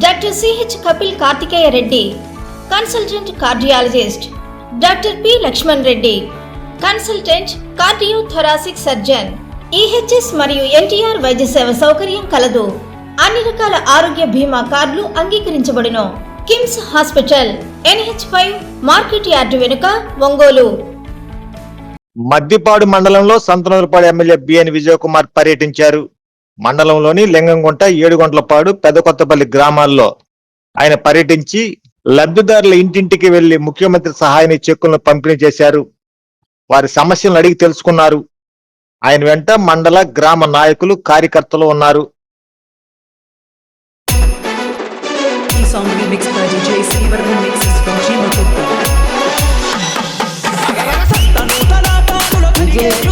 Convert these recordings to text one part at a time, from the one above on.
Doctor CH Kapil Karthikeya Reddy consultant cardiologist doctor P Lakshman Reddy consultant cardiothoracic surgeon EHS మరియు ఎన్టీఆర్ వైద్య సేవ సౌకర్యం కలదు. అన్ని రకాల ఆరోగ్య బీమా కార్డులు అంగీకరించబడును. KIMS hospital NH five market yard వెనుక ఒంగోలు. మద్దిపాడు మండలంలో సంతనూరుపాడు ఎమ్మెల్యే బిఎన్ విజయకుమార్ పర్యటించారు. మండలంలోని లింగంగుంట ఏడుగొంట్లపాడు పెదకొత్తపల్లి గ్రామాల్లో ఆయన పర్యటించి లబ్ధిదారుల ఇంటింటికి వెళ్ళి ముఖ్యమంత్రి సహాయని చెక్కులను పంపిణీ చేశారు. వారి సమస్యలను అడిగి తెలుసుకున్నారు. ఆయన వెంట మండల గ్రామ నాయకులు కార్యకర్తలు ఉన్నారు. Yeah.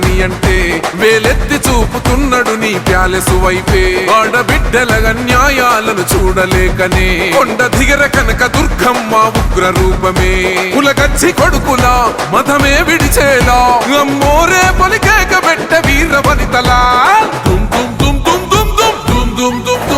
ద్రోహని అంటే వేలెత్తి చూపుతున్నాడు నీ ప్యాలెసు వైపే ఆడబిడ్డల న్యాయాలను చూడలేకనే కొండ దిగర కనక దుర్గమ్మ ఉగ్ర రూపమే కులగచ్చి కొడుకులా మతమే విడిచేలా అమ్మోరే పలికేక పెట్ట వీర వనితలా దుమ్ దుమ్ దుమ్ దుమ్ దుమ్ దుమ్ దుమ్ దుమ్ దుమ్